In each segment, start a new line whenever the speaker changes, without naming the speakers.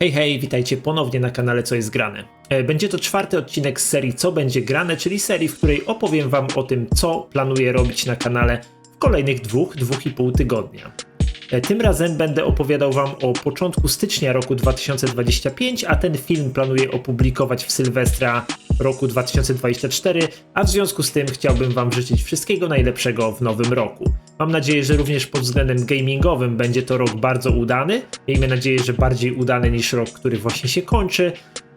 Hej, hej, witajcie ponownie na kanale Co jest grane. E, Będzie to czwarty odcinek z serii Co będzie grane, czyli serii, w której opowiem wam o tym, co planuję robić na kanale w kolejnych dwóch, dwóch i pół tygodnia. E, Tym razem będę opowiadał wam o początku stycznia roku 2025, a ten film planuję opublikować w Sylwestra roku 2024, a w związku z tym chciałbym wam życzyć wszystkiego najlepszego w nowym roku. Mam nadzieję, że również pod względem gamingowym będzie to rok bardzo udany. Miejmy nadzieję, że bardziej udany niż rok, który właśnie się kończy.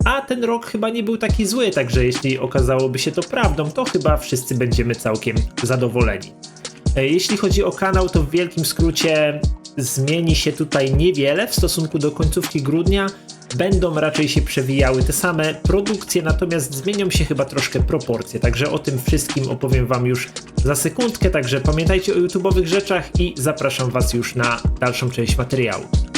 A ten rok chyba nie był taki zły, także jeśli okazałoby się to prawdą, to chyba wszyscy będziemy całkiem zadowoleni. E, Jeśli chodzi o kanał, to w wielkim skrócie zmieni się tutaj niewiele w stosunku do końcówki grudnia. Będą raczej się przewijały te same produkcje, natomiast zmienią się chyba troszkę proporcje. Także o tym wszystkim opowiem Wam już za sekundkę. Także pamiętajcie o YouTube'owych rzeczach i zapraszam Was już na dalszą część materiału.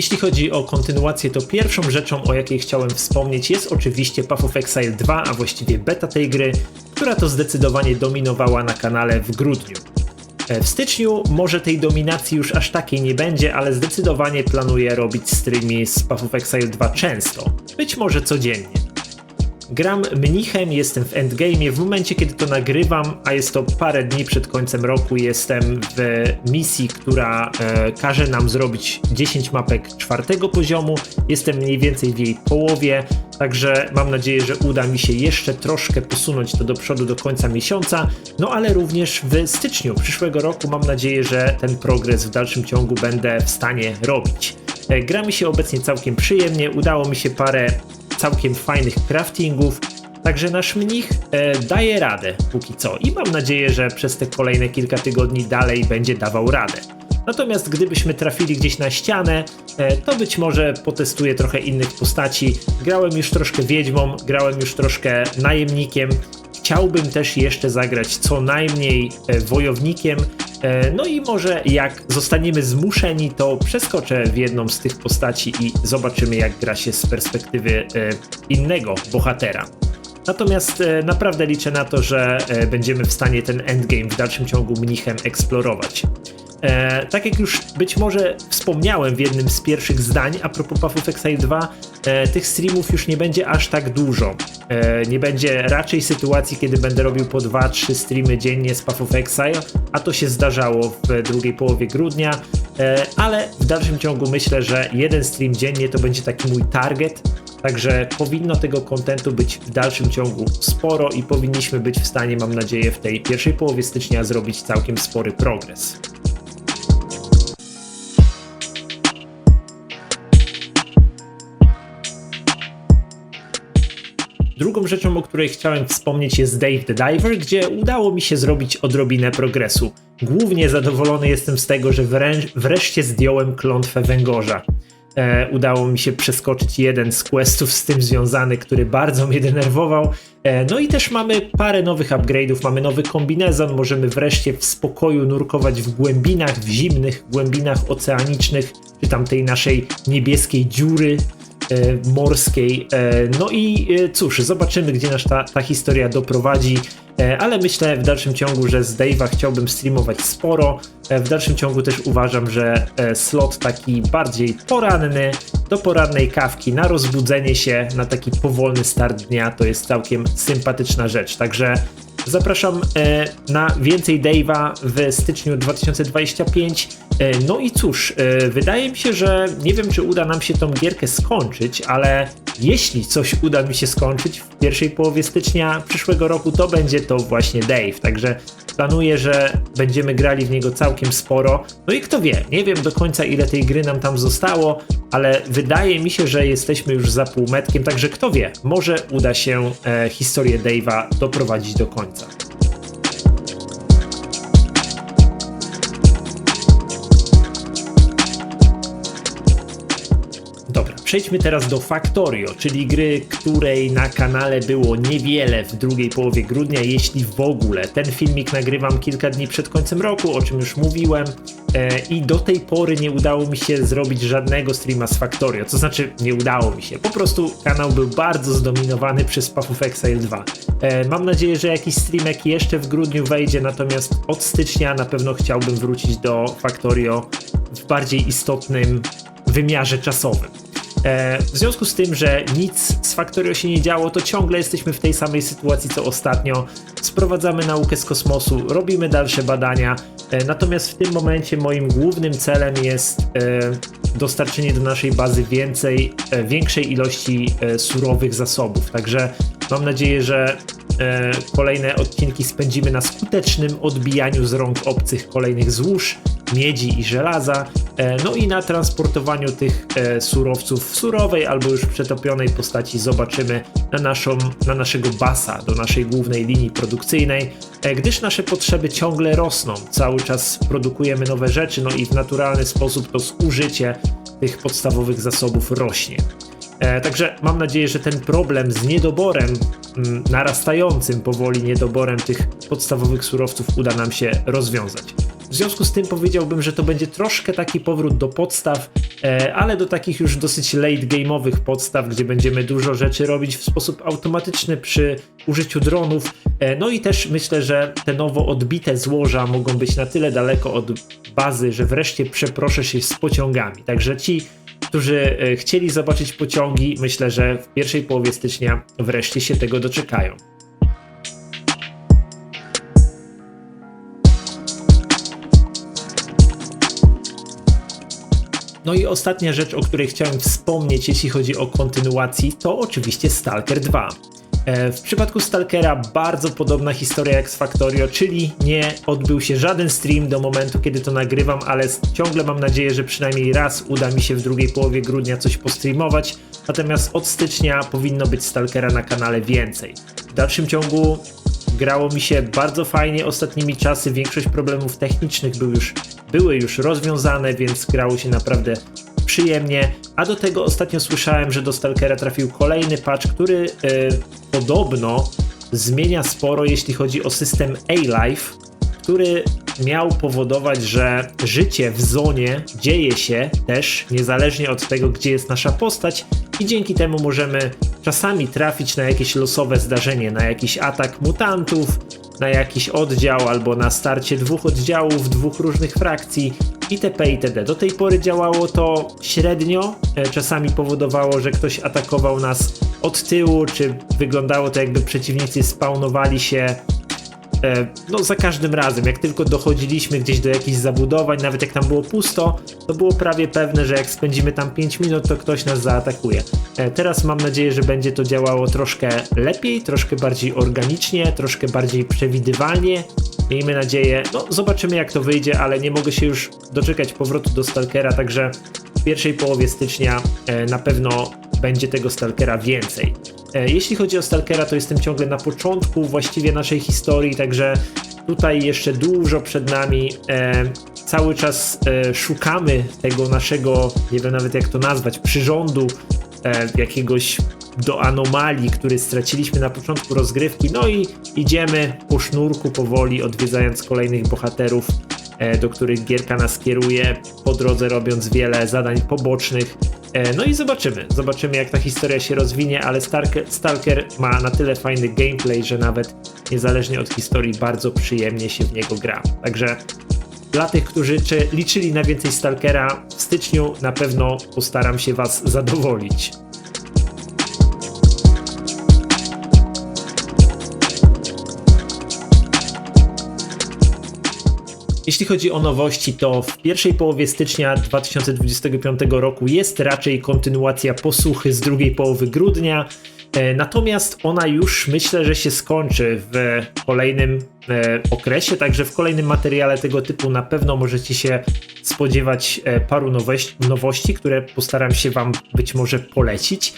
Jeśli chodzi o kontynuację, to pierwszą rzeczą, o jakiej chciałem wspomnieć, jest oczywiście Path of Exile 2, a właściwie beta tej gry, która to zdecydowanie dominowała na kanale w grudniu. E, W styczniu może tej dominacji już aż takiej nie będzie, ale zdecydowanie planuję robić streamy z Path of Exile 2 często, być może codziennie. Gram mnichem, jestem w endgame. W momencie, kiedy to nagrywam, a jest to parę dni przed końcem roku, jestem w misji, która e, każe nam zrobić 10 mapek czwartego poziomu. Jestem mniej więcej w jej połowie, także mam nadzieję, że uda mi się jeszcze troszkę posunąć to do przodu do końca miesiąca. No ale również w styczniu przyszłego roku mam nadzieję, że ten progres w dalszym ciągu będę w stanie robić. E, Gra mi się obecnie całkiem przyjemnie, udało mi się parę całkiem fajnych craftingów. Także nasz mnich e, daje radę póki co i mam nadzieję, że przez te kolejne kilka tygodni dalej będzie dawał radę. Natomiast gdybyśmy trafili gdzieś na ścianę, e, to być może potestuję trochę innych postaci. Grałem już troszkę wiedźmą, grałem już troszkę najemnikiem. Chciałbym też jeszcze zagrać co najmniej e, wojownikiem. E, No i może jak zostaniemy zmuszeni, to przeskoczę w jedną z tych postaci i zobaczymy, jak gra się z perspektywy e, innego bohatera. Natomiast e, naprawdę liczę na to, że będziemy w stanie ten endgame w dalszym ciągu mnichem eksplorować. E, tak jak już być może wspomniałem w jednym z pierwszych zdań a propos Path of Exile 2, e, tych streamów już nie będzie aż tak dużo. E, nie będzie raczej sytuacji, kiedy będę robił po 2-3 streamy dziennie z Path of Exile, a to się zdarzało w drugiej połowie grudnia, e, ale w dalszym ciągu myślę, że jeden stream dziennie to będzie taki mój target, Także powinno tego kontentu być w dalszym ciągu sporo i powinniśmy być w stanie, mam nadzieję, w tej pierwszej połowie stycznia zrobić całkiem spory progres. Drugą rzeczą, o której chciałem wspomnieć jest Dave the Diver, gdzie udało mi się zrobić odrobinę progresu. Głównie zadowolony jestem z tego, że wreszcie zdjąłem klątwę węgorza. E, udało mi się przeskoczyć jeden z questów z tym związany, który bardzo mnie denerwował. E, no i też mamy parę nowych upgrade'ów, mamy nowy kombinezon, możemy wreszcie w spokoju nurkować w głębinach, w zimnych głębinach oceanicznych, czy tam tej naszej niebieskiej dziury morskiej. E, No i e, cóż, zobaczymy, gdzie nas ta, ta historia doprowadzi. E, Ale myślę w dalszym ciągu, że z Dave'a chciałbym streamować sporo. E, W dalszym ciągu też uważam, że e, slot taki bardziej poranny, do porannej kawki, na rozbudzenie się, na taki powolny start dnia, to jest całkiem sympatyczna rzecz. Także Zapraszam e, na więcej Dave'a w styczniu 2025. E, no i cóż, e, wydaje mi się, że nie wiem, czy uda nam się tą gierkę skończyć, ale jeśli coś uda mi się skończyć w pierwszej połowie stycznia przyszłego roku, to będzie to właśnie Dave. Także planuję, że będziemy grali w niego całkiem sporo. No i kto wie, nie wiem do końca ile tej gry nam tam zostało, ale wydaje mi się, że jesteśmy już za półmetkiem, także kto wie, może uda się e, historię Dave'a doprowadzić do końca. Przejdźmy teraz do Factorio, czyli gry, której na kanale było niewiele w drugiej połowie grudnia, jeśli w ogóle. Ten filmik nagrywam kilka dni przed końcem roku, o czym już mówiłem, e, i do tej pory nie udało mi się zrobić żadnego streama z Factorio. To znaczy, nie udało mi się. Po prostu kanał był bardzo zdominowany przez Path of Exile 2. E, mam nadzieję, że jakiś streamek jeszcze w grudniu wejdzie, natomiast od stycznia na pewno chciałbym wrócić do Factorio w bardziej istotnym wymiarze czasowym. E, w związku z tym, że nic z Factorio się nie działo, to ciągle jesteśmy w tej samej sytuacji co ostatnio. Sprowadzamy naukę z kosmosu, robimy dalsze badania. E, natomiast w tym momencie moim głównym celem jest e, dostarczenie do naszej bazy więcej, większej ilości surowych zasobów. Także mam nadzieję, że kolejne odcinki spędzimy na skutecznym odbijaniu z rąk obcych kolejnych złóż, miedzi i żelaza, e, no i na transportowaniu tych e, surowców w surowej albo już przetopionej postaci zobaczymy na, naszą, na naszego basa, do naszej głównej linii produkcyjnej, e, gdyż nasze potrzeby ciągle rosną, cały czas produkujemy nowe rzeczy, no i w naturalny sposób to zużycie tych podstawowych zasobów rośnie. Także mam nadzieję, że ten problem z niedoborem, mm, narastającym powoli niedoborem tych podstawowych surowców uda nam się rozwiązać. W związku z tym powiedziałbym, że to będzie troszkę taki powrót do podstaw, e, ale do takich już dosyć late game'owych podstaw, gdzie będziemy dużo rzeczy robić w sposób automatyczny przy użyciu dronów. E, no i też myślę, że te nowo odbite złoża mogą być na tyle daleko od bazy, że wreszcie przeproszę się z pociągami. Także ci którzy e, chcieli zobaczyć pociągi, myślę, że w pierwszej połowie stycznia wreszcie się tego doczekają. No i ostatnia rzecz, o której chciałem wspomnieć, jeśli chodzi o kontynuacji, to oczywiście Stalker 2. E, w przypadku Stalkera bardzo podobna historia jak z Factorio, czyli nie odbył się żaden stream do momentu, kiedy to nagrywam, ale ciągle mam nadzieję, że przynajmniej raz uda mi się w drugiej połowie grudnia coś postreamować. Natomiast od stycznia powinno być Stalkera na kanale więcej. W dalszym ciągu grało mi się bardzo fajnie ostatnimi czasy. Większość problemów technicznych był już, były już rozwiązane, więc grało się naprawdę przyjemnie. A do tego ostatnio słyszałem, że do Stalkera trafił kolejny patch, który yy, podobno zmienia sporo, jeśli chodzi o system A-Life, który miał powodować, że życie w zonie dzieje się też niezależnie od tego, gdzie jest nasza postać, i dzięki temu możemy czasami trafić na jakieś losowe zdarzenie, na jakiś atak mutantów, na jakiś oddział albo na starcie dwóch oddziałów, dwóch różnych frakcji itp. itd. Do tej pory działało to średnio, e, czasami powodowało, że ktoś atakował nas od tyłu, czy wyglądało to jakby przeciwnicy spawnowali się no za każdym razem, jak tylko dochodziliśmy gdzieś do jakichś zabudowań, nawet jak tam było pusto, to było prawie pewne, że jak spędzimy tam 5 minut, to ktoś nas zaatakuje. E, teraz mam nadzieję, że będzie to działało troszkę lepiej, troszkę bardziej organicznie, troszkę bardziej przewidywalnie. Miejmy nadzieję, no zobaczymy jak to wyjdzie, ale nie mogę się już doczekać powrotu do Stalkera, także w pierwszej połowie stycznia e, na pewno będzie tego Stalkera więcej. E, jeśli chodzi o Stalkera, to jestem ciągle na początku właściwie naszej historii, także tutaj jeszcze dużo przed nami. E, cały czas e, szukamy tego naszego, nie wiem nawet jak to nazwać, przyrządu, jakiegoś do anomalii, który straciliśmy na początku rozgrywki. No i idziemy po sznurku powoli, odwiedzając kolejnych bohaterów, do których gierka nas kieruje, po drodze robiąc wiele zadań pobocznych. E, no i zobaczymy. Zobaczymy, jak ta historia się rozwinie, ale Stalker, ma na tyle fajny gameplay, że nawet niezależnie od historii bardzo przyjemnie się w niego gra. Także dla tych, którzy liczyli na więcej Stalkera, w styczniu na pewno postaram się Was zadowolić. Jeśli chodzi o nowości, to w pierwszej połowie stycznia 2025 roku jest raczej kontynuacja posłuchy z drugiej połowy grudnia. E, natomiast ona już myślę, że się skończy w kolejnym e, okresie, także w kolejnym materiale tego typu na pewno możecie się spodziewać e, paru nowości, które postaram się Wam być może polecić.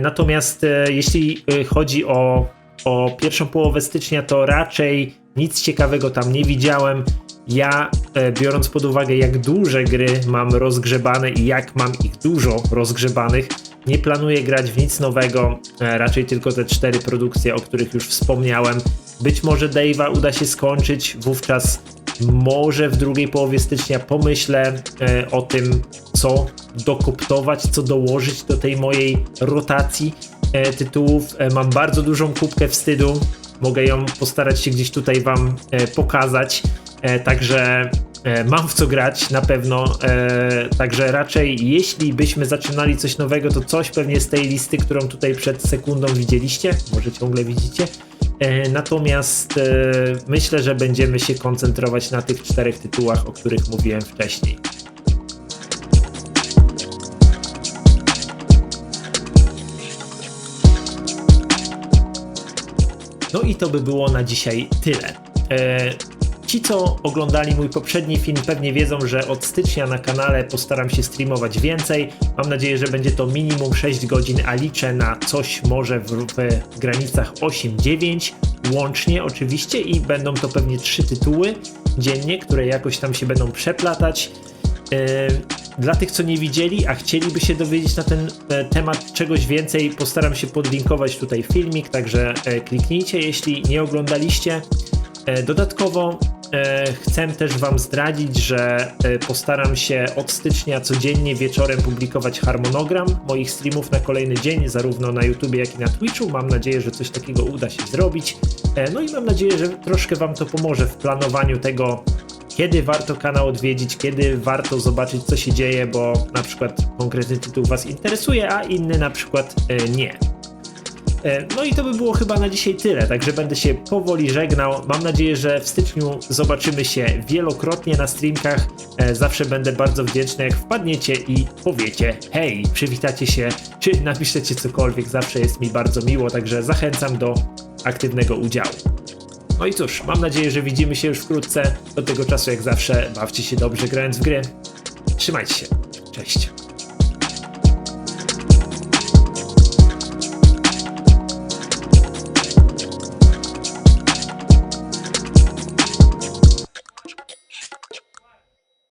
Natomiast jeśli chodzi o, o pierwszą połowę stycznia, to raczej nic ciekawego tam nie widziałem. Ja, e, biorąc pod uwagę, jak duże gry mam rozgrzebane i jak mam ich dużo rozgrzebanych, Nie planuję grać w nic nowego, e, raczej tylko te cztery produkcje, o których już wspomniałem. Być może Dave'a uda się skończyć, wówczas może w drugiej połowie stycznia pomyślę e, o tym, co dokoptować, co dołożyć do tej mojej rotacji tytułów. Mam bardzo dużą kubkę wstydu, mogę ją postarać się gdzieś tutaj Wam pokazać, także e, mam w co grać na pewno, e, także raczej jeśli byśmy zaczynali coś nowego, to coś pewnie z tej listy, którą tutaj przed sekundą widzieliście, może ciągle widzicie, E, Natomiast e, myślę, że będziemy się koncentrować na tych czterech tytułach, o których mówiłem wcześniej. No i to by było na dzisiaj tyle. Ci, co oglądali mój poprzedni film, pewnie wiedzą, że od stycznia na kanale postaram się streamować więcej. Mam nadzieję, że będzie to minimum 6 godzin, a liczę na coś może w, w granicach 8-9 łącznie oczywiście i będą to pewnie trzy tytuły dziennie, które jakoś tam się będą przeplatać. E, Dla tych, co nie widzieli, a chcieliby się dowiedzieć na ten e, temat czegoś więcej, postaram się podlinkować tutaj filmik, także e, kliknijcie, jeśli nie oglądaliście. Dodatkowo chcę też Wam zdradzić, że e, postaram się od stycznia codziennie wieczorem publikować harmonogram moich streamów na kolejny dzień, zarówno na YouTube, jak i na Twitchu. Mam nadzieję, że coś takiego uda się zrobić. E, No i mam nadzieję, że troszkę Wam to pomoże w planowaniu tego, kiedy warto kanał odwiedzić, kiedy warto zobaczyć, co się dzieje, bo na przykład konkretny tytuł Was interesuje, a inny na przykład e, nie. E, No i to by było chyba na dzisiaj tyle, także będę się powoli żegnał. Mam nadzieję, że w styczniu zobaczymy się wielokrotnie na streamkach. E, Zawsze będę bardzo wdzięczny, jak wpadniecie i powiecie hej, przywitacie się, czy napiszecie cokolwiek, zawsze jest mi bardzo miło, także zachęcam do aktywnego udziału. No i cóż, mam nadzieję, że widzimy się już wkrótce. Do tego czasu, jak zawsze, bawcie się dobrze grając w gry. Trzymajcie się. Cześć.